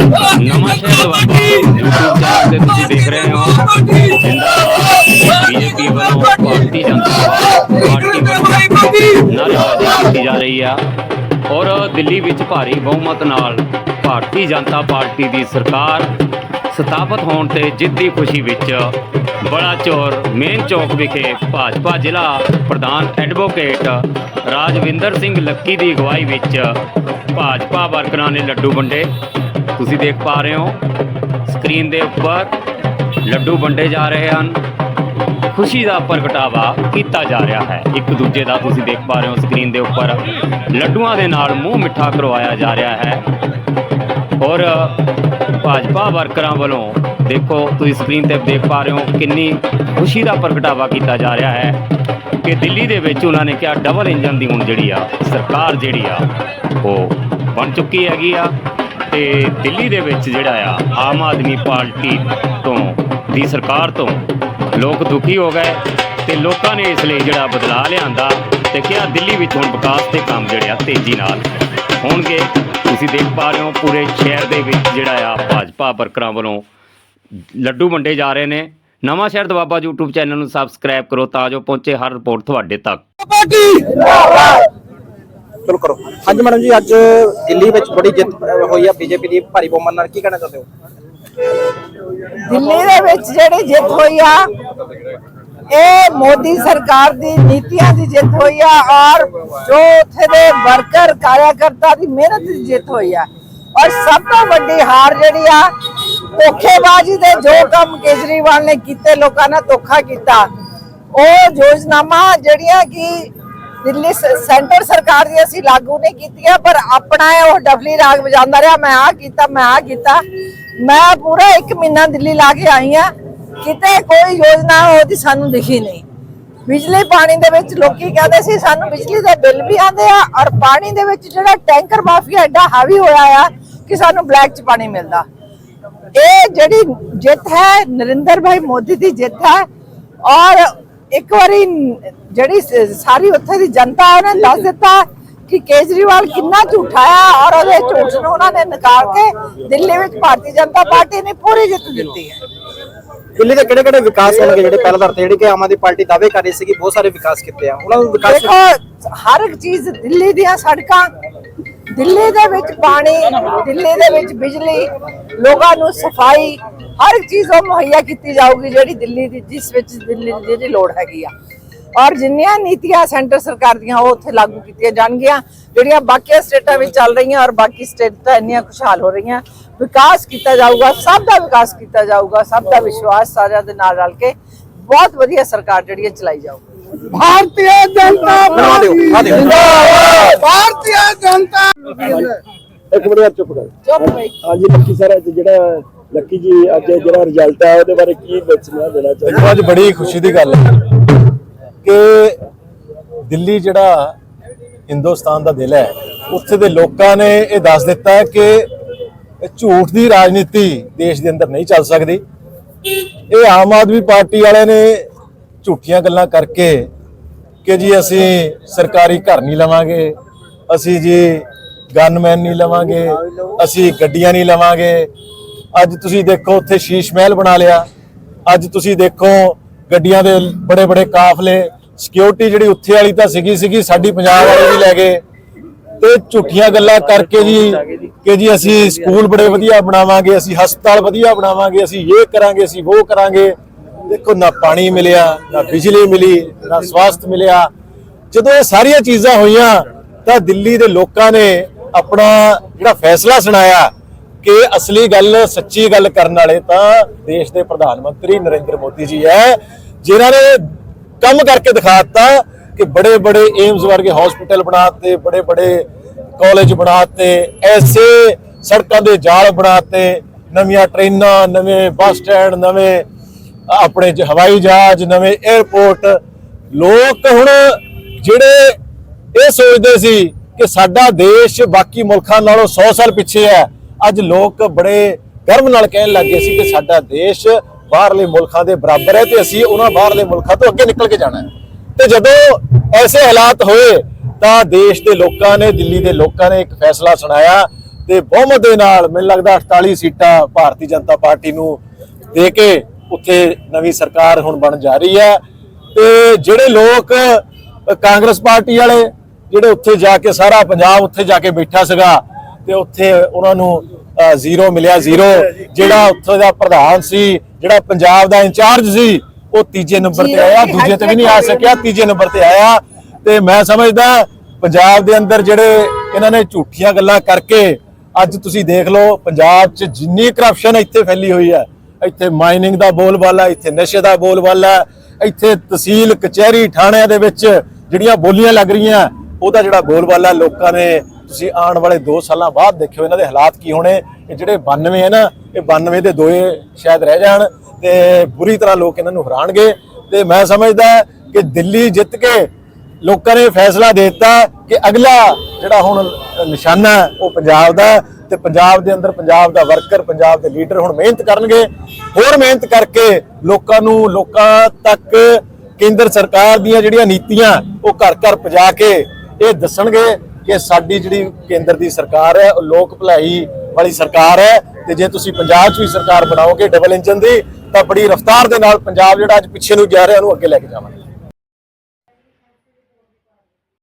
ਨਵਾਂ ਸ਼ਹਿਰ ਬਾਬਾ YouTube channel ਤੇ ਤੁਸੀਂ ਦੇਖ ਰਹੇ ਹੋ ਜਿੰਦਾਬਾਦ ਬੀਜੇਪੀ ਵੱਲੋਂ ਭਾਰਤੀ ਜਨਤਾ ਪਾਰਟੀ ਵੱਲੋਂ ਨਾਅਰੇਬਾਜ਼ੀ ਕੀਤੀ ਜਾ ਰਹੀ ਆ ਔਰ ਦਿੱਲੀ ਵਿੱਚ ਭਾਰੀ ਬਹੁਮਤ ਨਾਲ ਭਾਰਤੀ ਜਨਤਾ ਪਾਰਟੀ ਦੀ ਸਰਕਾਰ ਸਥਾਪਿਤ ਹੋਣ ਤੇ ਜਿੱਤ ਖੁਸ਼ੀ ਵਿੱਚ ਬੜਾ ਚੌਰ ਮੇਨ ਚੌਕ ਵਿਖੇ ਭਾਜਪਾ ਜ਼ਿਲ੍ਹਾ ਪ੍ਰਧਾਨ ਐਡਵੋਕੇਟ ਰਾਜਵਿੰਦਰ ਸਿੰਘ ਲੱਕੀ ਦੀ ਅਗਵਾਈ ਵਿੱਚ ਭਾਜਪਾ ਵਰਕਰਾਂ ਨੇ ਲੱਡੂ ਵੰਡੇ। ਤੁਸੀਂ ਦੇਖ ਪਾ ਰਹੇ ਹੋ। ਸਕਰੀਨ ਦੇ ਉੱਪਰ ਲੱਡੂ ਵੰਡੇ ਜਾ ਰਹੇ ਹਨ। ਖੁਸ਼ੀ ਦਾ ਪ੍ਰਗਟਾਵਾ ਕੀਤਾ ਜਾ ਰਿਹਾ ਹੈ। ਇੱਕ ਦੂਜੇ ਦਾ ਤੁਸੀਂ ਦੇਖ ਪਾ ਰਹੇ ਹੋ ਸਕਰੀਨ ਦੇ ਉੱਪਰ। ਲੱਡੂਆਂ ਦੇ ਨਾਲ ਮੂੰਹ ਮਿੱਠਾ ਕਰਵਾਇਆ ਜਾ ਰਿਹਾ ਹੈ। ਔਰ ਭਾਜਪਾ ਵਰਕਰਾਂ ਵੱਲੋਂ ਦੇਖੋ, ਤੁਸੀਂ ਸਕਰੀਨ ਤੇ ਦੇਖ ਪਾ ਰਹੇ ਹੋ ਕਿੰਨੀ ਖੁਸ਼ੀ ਦਾ ਪ੍ਰਗਟਾਵਾ ਕੀਤਾ ਜਾ ਰਿਹਾ ਹੈ ਕਿ ਦਿੱਲੀ ਦੇ ਵਿੱਚ ਉਹਨਾਂ ਨੇ ਕਿਹਾ ਡਬਲ ਇੰਜਨ ਦੀ ਹੁਣ ਜਿਹੜੀ ਆ, ਸਰਕਾਰ ਜਿਹੜੀ ਆ, ਉਹ ਬਣ ਚੁੱਕੀ ਹੈਗੀ ਆ। ਤੇ ਦਿੱਲੀ ਦੇ ਵਿੱਚ ਜਿਹੜਾ ਆ, ਆਮ ਆਦਮੀ ਪਾਰਟੀ ਤੋਂ, ਦੀ ਸਰਕਾਰ ਤੋਂ ਲੋਕ ਦੁਖੀ ਹੋ ਗਏ ਤੇ ਲੋਕਾਂ ਨੇ ਇਸ ਲਈ ਜਿਹੜਾ ਬਦਲਾਅ ਲਿਆਂਦਾ ਤੇ ਕਿਹਾ ਦਿੱਲੀ ਵਿੱਚ ਹੁਣ ਵਿਕਾਸ ਦੇ ਕੰਮ ਜਿਹੜੇ ਆ ਤੇਜ਼ੀ ਨਾਲ ਹੋਣਗੇ। ਤੁਸੀਂ ਦੇਖ ਪਾ ਰਹੇ ਹੋ ਪੂਰੇ ਸ਼ਹਿਰ ਦੇ ਵਿੱਚ ਜਿਹੜਾ ਆ, ਭਾਜਪਾ ਵਰਕਰਾਂ ਵੱਲੋਂ ਲੱਡੂ ਵੰਡੇ ਜਾ ਰਹੇ ਨੇ। ਨਵਾਂ ਸ਼ਹਿਰ ਦਵਾਬਾ YouTube ਚੈਨਲ ਨੂੰ ਸਬਸਕ੍ਰਾਈਬ ਕਰੋ ਤਾਂ ਜੋ ਪਹੁੰਚੇ ਹਰ ਰਿਪੋਰਟ ਤੁਹਾਡੇ ਤੱਕ। ਚਲੋ ਕਰੋ। ਹਾਂਜੀ ਮੈਡਮ ਜੀ, ਅੱਜ ਦਿੱਲੀ ਵਿੱਚ ਬੜੀ ਜਿੱਤ ਹੋਈ ਆ ਬੀਜੇਪੀ ਦੀ। ਭਾਰੀ ਬਹੁਮਤ ਨਾਲ ਕੀ ਕਹਿਣਾ ਚਾਹੁੰਦੇ ਹੋ? ਦਿੱਲੀ ਦੇ ਵਿੱਚ ਜਿਹੜੀ ਜਿੱਤ ਹੋਈ ਆ, ਇਹ ਮੋਦੀ ਸਰਕਾਰ ਦੀ ਨੀਤੀਆਂ ਦੀ ਜਿੱਤ ਹੋਈ ਆ ਔਰ ਜੋ ਉੱਥੇ ਦੇ ਵਰਕਰ, ਕਾਰਿਆਕਰਤਾ ਦੀ ਮਿਹਨਤ ਦੀ ਜਿੱਤ ਹੋਈ ਆ। ਔਰ ਸਭ ਤੋਂ ਵੱਡੀ ਹਾਰ ਜਿਹੜੀ ਆ, ਧੋਖੇਬਾਜ਼ੀ ਦੇ ਜੋ ਕੰਮ ਕੇਜਰੀਵਾਲ ਨੇ ਕੀਤੇ, ਲੋਕਾਂ ਨਾਲ ਧੋਖਾ ਕੀਤਾ। ਉਹ ਯੋਜਨਾਵਾਂ ਜਿਹੜੀਆਂ ਕਿ ਦਿੱਲੀ ਸੈਂਟਰ ਸਰਕਾਰ ਦੀ ਅਸੀਂ ਲਾਗੂ ਨਹੀਂ ਕੀਤੀਆਂ ਪਰ ਆਪਣਾ ਉਹ ਡਫਲੀ ਰਾਗ ਵਜਾਉਂਦਾ ਰਿਹਾ, ਮੈਂ ਆ ਕੀਤਾ, ਮੈਂ ਆ ਕੀਤਾ। ਮੈਂ ਪੂਰਾ 1 ਮਹੀਨਾ ਦਿੱਲੀ ਲਾ ਕੇ ਆਈ ਆ, ਕਿਤੇ ਕੋਈ ਯੋਜਨਾ ਉਹਦੀ ਸਾਨੂੰ ਦਿਖੀ ਨਹੀਂ। ਬਿਜਲੀ ਪਾਣੀ ਦੇ ਵਿੱਚ ਲੋਕੀ ਕਹਿੰਦੇ ਸੀ, ਸਾਨੂੰ ਬਿਜਲੀ ਦੇ ਬਿੱਲ ਵੀ ਆਉਂਦੇ ਆ, ਔਰ ਪਾਣੀ ਦੇ ਵਿੱਚ ਜਿਹੜਾ ਟੈਂਕਰ ਮਾਫੀਆ ਐਡਾ ਹਾਵੀ ਹੋਇਆ ਆ ਕਿ ਸਾਨੂੰ ਬਲੈਕ ਚ ਪਾਣੀ ਮਿਲਦਾ। ਇਹ ਜਿਹੜੀ ਜਿੱਤ ਹੈ, ਨਰਿੰਦਰ ਭਾਈ ਮੋਦੀ ਦੀ ਜਿੱਤ ਹੈ, ਔਰ ਇੱਕ ਵਾਰੀ ਜਿਹੜੀ ਸਾਰੀ ਉੱਥੇ ਦੀ ਜਨਤਾ ਉਹਨੇ ਦੱਸ ਦਿੱਤਾ ਕਿ ਕੇਜਰੀਵਾਲ ਕਿੰਨਾ ਝੂਠਾ ਹੈ ਔਰ ਉਹਦੇ ਝੂਠ ਨੂੰ ਉਹਨਾਂ ਨੇ ਨਕਾਰ ਕੇ ਦਿੱਲੀ ਵਿੱਚ ਭਾਰਤੀ ਜਨਤਾ ਪਾਰਟੀ ਨੇ ਪੂਰੀ ਜਿੱਤ ਦਿੱਤੀ ਹੈ। ਦਿੱਲੀ ਦੇ ਕਿਹੜੇ ਕਿਹੜੇ ਵਿਕਾਸ ਹੋਣਗੇ ਜਿਹੜੇ ਪਹਿਲਾਂ ਦਰ ਤੇ ਜਿਹੜੇ ਕਿ ਆਮ ਆਦਮੀ ਪਾਰਟੀ ਦਾਅਵੇ ਕਰ ਰਹੀ ਸੀ ਕਿ ਬਹੁਤ ਸਾਰੇ ਵਿਕਾਸ ਕੀਤੇ ਆ ਉਹਨਾਂ ਨੂੰ ਵਿਕਾਸ ਦੇਖੋ ਹਰ ਇੱਕ ਚੀਜ਼ ਦਿੱਲੀ ਦੀਆਂ ਸੜਕਾਂ ਦਿੱਲੀ ਦੇ ਵਿੱਚ ਪਾਣੀ, ਦਿੱਲੀ ਦੇ ਵਿੱਚ ਬਿਜਲੀ, ਲੋਕਾਂ ਨੂੰ ਸਫ਼ਾਈ, ਹਰ ਇੱਕ ਚੀਜ਼ ਉਹ ਮੁਹੱਈਆ ਕੀਤੀ ਜਾਊਗੀ ਜਿਹੜੀ ਦਿੱਲੀ ਦੀ, ਜਿਸ ਵਿੱਚ ਦਿੱਲੀ ਦੀ ਜਿਹੜੀ ਲੋੜ ਹੈਗੀ ਆ। ਔਰ ਜਿੰਨੀਆਂ ਨੀਤੀਆਂ ਸੈਂਟਰ ਸਰਕਾਰ ਦੀਆਂ ਉਹ ਉੱਥੇ ਲਾਗੂ ਕੀਤੀਆਂ ਜਾਣਗੀਆਂ, ਜਿਹੜੀਆਂ ਬਾਕੀ ਸਟੇਟਾਂ ਵਿੱਚ ਚੱਲ ਰਹੀਆਂ ਔਰ ਬਾਕੀ ਸਟੇਟਾਂ ਇੰਨੀਆਂ ਖੁਸ਼ਹਾਲ ਹੋ ਰਹੀਆਂ। ਵਿਕਾਸ ਕੀਤਾ ਜਾਊਗਾ, ਸਭ ਦਾ ਵਿਕਾਸ ਕੀਤਾ ਜਾਊਗਾ, ਸਭ ਦਾ ਵਿਸ਼ਵਾਸ ਸਾਰਿਆਂ ਦੇ ਨਾਲ ਰਲ ਕੇ ਬਹੁਤ ਵਧੀਆ ਸਰਕਾਰ ਜਿਹੜੀ ਹੈ ਚਲਾਈ ਜਾਊਗੀ। भारतीय जनता ਬਣਵਾ ਦਿਓ ਆ ਦਿਓ भारतीय जनता ਇੱਕ ਮਿੰਟ ਯਾਰ ਚੁੱਪ ਕਰ ਚੁੱਪ ਬਈ ਹਾਂਜੀ ਲੱਕੀ ਸਰ ਅੱਜ ਜਿਹੜਾ ਲੱਕੀ ਜੀ ਅੱਜ ਜਿਹੜਾ ਰਿਜ਼ਲਟ ਆ ਉਹਦੇ ਬਾਰੇ ਕੀ ਦੱਸਣਾ ਦੇਣਾ ਚਾਹੁੰਦੇ ਦੇਖੋ ਅੱਜ ਬੜੀ ਖੁਸ਼ੀ ਦੀ ਗੱਲ ਹੈ ਕਿ ਦਿੱਲੀ ਜਿਹੜਾ ਹਿੰਦੁਸਤਾਨ ਦਾ ਦਿਲ ਹੈ ਉੱਥੇ ਦੇ ਲੋਕਾਂ ਨੇ ਇਹ ਦੱਸ ਦਿੱਤਾ ਹੈ ਕਿ ਇਹ ਝੂਠ ਦੀ ਰਾਜਨੀਤੀ ਦੇਸ਼ ਦੇ ਅੰਦਰ ਨਹੀਂ ਚੱਲ ਸਕਦੀ ਇਹ ਆਮ ਆਦਮੀ ਪਾਰਟੀ ਵਾਲਿਆਂ ਨੇ ਝੂਠੀਆਂ ਗੱਲਾਂ ਕਰਕੇ ਕਿ ਜੀ ਅਸੀਂ ਸਰਕਾਰੀ ਘਰ ਨਹੀਂ ਲਵਾਂਗੇ, ਅਸੀਂ ਜੀ ਗਨਮੈਨ ਨਹੀਂ ਲਵਾਂਗੇ, ਅਸੀਂ ਗੱਡੀਆਂ ਨਹੀਂ ਲਵਾਂਗੇ। ਅੱਜ ਤੁਸੀਂ ਦੇਖੋ ਉੱਥੇ ਸ਼ੀਸ਼ ਮਹਿਲ ਬਣਾ ਲਿਆ। ਅੱਜ ਤੁਸੀਂ ਦੇਖੋ ਗੱਡੀਆਂ ਦੇ ਬੜੇ ਬੜੇ ਕਾਫਲੇ। ਸਿਕਿਉਰਿਟੀ ਜਿਹੜੀ ਉੱਥੇ ਵਾਲੀ ਤਾਂ ਸੀਗੀ ਸੀਗੀ ਸਾਡੀ ਪੰਜਾਬ ਵਾਲੇ ਵੀ ਲੈ ਗਏ। ਤੇ ਝੂਠੀਆਂ ਗੱਲਾਂ ਕਰਕੇ ਜੀ ਕਿ ਜੀ ਅਸੀਂ ਸਕੂਲ ਬੜੇ ਵਧੀਆ ਬਣਾਵਾਂਗੇ, ਅਸੀਂ ਹਸਪਤਾਲ ਵਧੀਆ ਬਣਾਵਾਂਗੇ, ਅਸੀਂ ਇਹ ਕਰਾਂਗੇ, ਅਸੀਂ ਉਹ ਕਰਾਂਗੇ। ਦੇਖੋ, ਨਾ ਪਾਣੀ ਮਿਲਿਆ, ਨਾ ਬਿਜਲੀ ਮਿਲੀ, ਨਾ ਸਵਾਸਥ ਮਿਲਿਆ। ਜਦੋਂ ਇਹ ਸਾਰੀਆਂ ਚੀਜ਼ਾਂ ਹੋਈਆਂ, ਤਾਂ ਦਿੱਲੀ ਦੇ ਲੋਕਾਂ ਨੇ ਆਪਣਾ ਜਿਹੜਾ ਫੈਸਲਾ ਸੁਣਾਇਆ ਕਿ ਅਸਲੀ ਗੱਲ, ਸੱਚੀ ਗੱਲ ਕਰਨ ਵਾਲੇ ਤਾਂ ਦੇਸ਼ ਦੇ ਪ੍ਰਧਾਨ ਮੰਤਰੀ ਨਰਿੰਦਰ ਮੋਦੀ ਜੀ ਹੈ, ਜਿਨ੍ਹਾਂ ਨੇ ਕੰਮ ਕਰਕੇ ਦਿਖਾਤਾ ਕਿ ਬੜੇ ਬੜੇ ਏਮਸ ਵਰਗੇ ਹਸਪੀਟਲ ਬਣਾਤੇ ਬੜੇ ਬੜੇ ਕਾਲਜ ਬਣਾਤੇ, ਐਸੇ ਸੜਕਾਂ ਦੇ ਜਾਲ ਬਣਾਤੇ, ਨਵੀਆਂ ਟ੍ਰੇਨਾਂ, ਨਵੇਂ ਬੱਸ ਸਟੈਂਡ, ਨਵੇਂ ਆਪਣੇ ਹਵਾਈ ਜਹਾਜ਼, ਨਵੇਂ 에ਅਰਪੋਰਟ ਲੋਕ ਹੁਣ ਜਿਹੜੇ ਇਹ ਸੋਚਦੇ ਸੀ ਕਿ ਸਾਡਾ ਦੇਸ਼ ਬਾਕੀ ਮੁਲਕਾਂ ਨਾਲੋਂ 100 ਸਾਲ ਪਿੱਛੇ ਹੈ, ਅੱਜ ਲੋਕ ਬੜੇ ਗਰਵ ਨਾਲ ਕਹਿਣ ਲੱਗੇ ਸੀ ਕਿ ਸਾਡਾ ਦੇਸ਼ ਬਾਹਰਲੇ ਮੁਲਕਾਂ ਦੇ ਬਰਾਬਰ ਹੈ ਤੇ ਅਸੀਂ ਉਹਨਾਂ ਬਾਹਰਲੇ ਮੁਲਕਾਂ ਤੋਂ ਅੱਗੇ ਨਿਕਲ ਕੇ ਜਾਣਾ ਹੈ। ਤੇ ਜਦੋਂ ਐਸੇ ਹਾਲਾਤ ਹੋਏ, ਤਾਂ ਦੇਸ਼ ਦੇ ਲੋਕਾਂ ਨੇ, ਦਿੱਲੀ ਦੇ ਲੋਕਾਂ ਨੇ ਇੱਕ ਫੈਸਲਾ ਸੁਣਾਇਆ ਤੇ ਬਹੁਮਤ ਦੇ ਨਾਲ, ਮੈਨੂੰ ਲੱਗਦਾ 48 ਸੀਟਾਂ ਭਾਰਤੀ ਜਨਤਾ ਪਾਰਟੀ ਨੂੰ ਦੇ ਕੇ ਉੱਥੇ ਨਵੀਂ ਸਰਕਾਰ ਹੁਣ ਬਣ ਜਾ ਰਹੀ ਹੈ। ਤੇ ਜਿਹੜੇ ਲੋਕ ਕਾਂਗਰਸ ਪਾਰਟੀ ਵਾਲੇ ਜਿਹੜੇ ਉੱਥੇ ਜਾ ਕੇ ਸਾਰਾ ਪੰਜਾਬ ਉੱਥੇ ਜਾ ਕੇ ਬੈਠਾ ਸੀਗਾ ਤੇ ਉੱਥੇ ਉਹਨਾਂ ਨੂੰ ਜ਼ੀਰੋ ਮਿਲਿਆ ਜ਼ੀਰੋ। ਜਿਹੜਾ ਉੱਥੇ ਦਾ ਪ੍ਰਧਾਨ ਸੀ ਜਿਹੜਾ ਪੰਜਾਬ ਦਾ ਇੰਚਾਰਜ ਸੀ ਉਹ ਤੀਜੇ ਨੰਬਰ ਤੇ ਆਇਆ ਦੂਜੇ ਤੇ ਵੀ ਨਹੀਂ ਆ ਸਕਿਆ ਤੀਜੇ ਨੰਬਰ ਤੇ ਆਇਆ। ਤੇ ਮੈਂ ਸਮਝਦਾ ਪੰਜਾਬ ਦੇ ਅੰਦਰ ਜਿਹੜੇ ਇਹਨਾਂ ਨੇ ਝੂਠੀਆਂ ਗੱਲਾਂ ਕਰਕੇ ਅੱਜ ਤੁਸੀਂ ਦੇਖ ਲਓ ਪੰਜਾਬ 'ਚ ਜਿੰਨੀ ਕਰਪਸ਼ਨ ਇੱਥੇ ਫੈਲੀ ਹੋਈ ਹੈ ਇੱਥੇ ਮਾਈਨਿੰਗ ਦਾ ਬੋਲਬਾਲਾ ਇੱਥੇ ਨਸ਼ੇ ਦਾ ਬੋਲਬਾਲਾ ਇੱਥੇ ਤਹਿਸੀਲ, ਕਚਹਿਰੀ, ਥਾਣਿਆਂ ਦੇ ਵਿੱਚ ਜਿਹੜੀਆਂ ਬੋਲੀਆਂ ਲੱਗ ਰਹੀਆਂ, ਉਹਦਾ ਜਿਹੜਾ ਬੋਲਬਾਲਾ ਲੋਕਾਂ ਨੇ ਤੁਸੀਂ ਆਉਣ ਵਾਲੇ 2 ਸਾਲਾਂ ਬਾਅਦ ਦੇਖਿਓ ਇਹਨਾਂ ਦੇ ਹਾਲਾਤ ਕੀ ਹੋਣੇ। ਇਹ ਜਿਹੜੇ 92 ਹੈ ਨਾ, ਇਹ 92 ਦੇ ਦੋਏ ਸ਼ਾਇਦ ਰਹਿ ਜਾਣ ਤੇ ਬੁਰੀ ਤਰ੍ਹਾਂ ਲੋਕ ਇਹਨਾਂ ਨੂੰ ਹਰਾਣਗੇ ਤੇ ਮੈਂ ਸਮਝਦਾ ਕਿ ਦਿੱਲੀ ਜਿੱਤ ਕੇ ਲੋਕਾਂ ਨੇ ਫੈਸਲਾ ਦੇ ਦਿੱਤਾ ਕਿ ਅਗਲਾ ਜਿਹੜਾ ਹੁਣ ਨਿਸ਼ਾਨਾ ਉਹ ਪੰਜਾਬ ਦਾ ਤੇ ਪੰਜਾਬ ਦੇ ਅੰਦਰ ਪੰਜਾਬ ਦਾ ਵਰਕਰ, ਪੰਜਾਬ ਦੇ ਲੀਡਰ ਹੁਣ ਮਿਹਨਤ ਕਰਨਗੇ। ਹੋਰ ਮਿਹਨਤ ਕਰਕੇ ਲੋਕਾਂ ਨੂੰ, ਲੋਕਾਂ ਤੱਕ ਕੇਂਦਰ ਸਰਕਾਰ ਦੀਆਂ ਜਿਹੜੀਆਂ ਨੀਤੀਆਂ, ਉਹ ਘਰ ਘਰ ਪਹੁੰਚਾ ਕੇ ਇਹ ਦੱਸਣਗੇ ਕਿ ਸਾਡੀ ਜਿਹੜੀ ਕੇਂਦਰ ਦੀ ਸਰਕਾਰ ਹੈ, ਉਹ ਲੋਕ ਭਲਾਈ ਵਾਲੀ ਸਰਕਾਰ ਹੈ ਤੇ ਜੇ ਤੁਸੀਂ ਪੰਜਾਬ 'ਚ ਵੀ ਸਰਕਾਰ ਬਣਾਓਗੇ ਡਬਲ ਇੰਜਨ ਦੀ, ਤਾਂ ਬੜੀ ਰਫ਼ਤਾਰ ਦੇ ਨਾਲ ਪੰਜਾਬ ਜਿਹੜਾ ਅੱਜ ਪਿੱਛੇ ਨੂੰ ਜਾ ਰਿਹਾ, ਉਹਨੂੰ ਅੱਗੇ ਲੈ ਕੇ ਜਾਵਾਂਗੇ।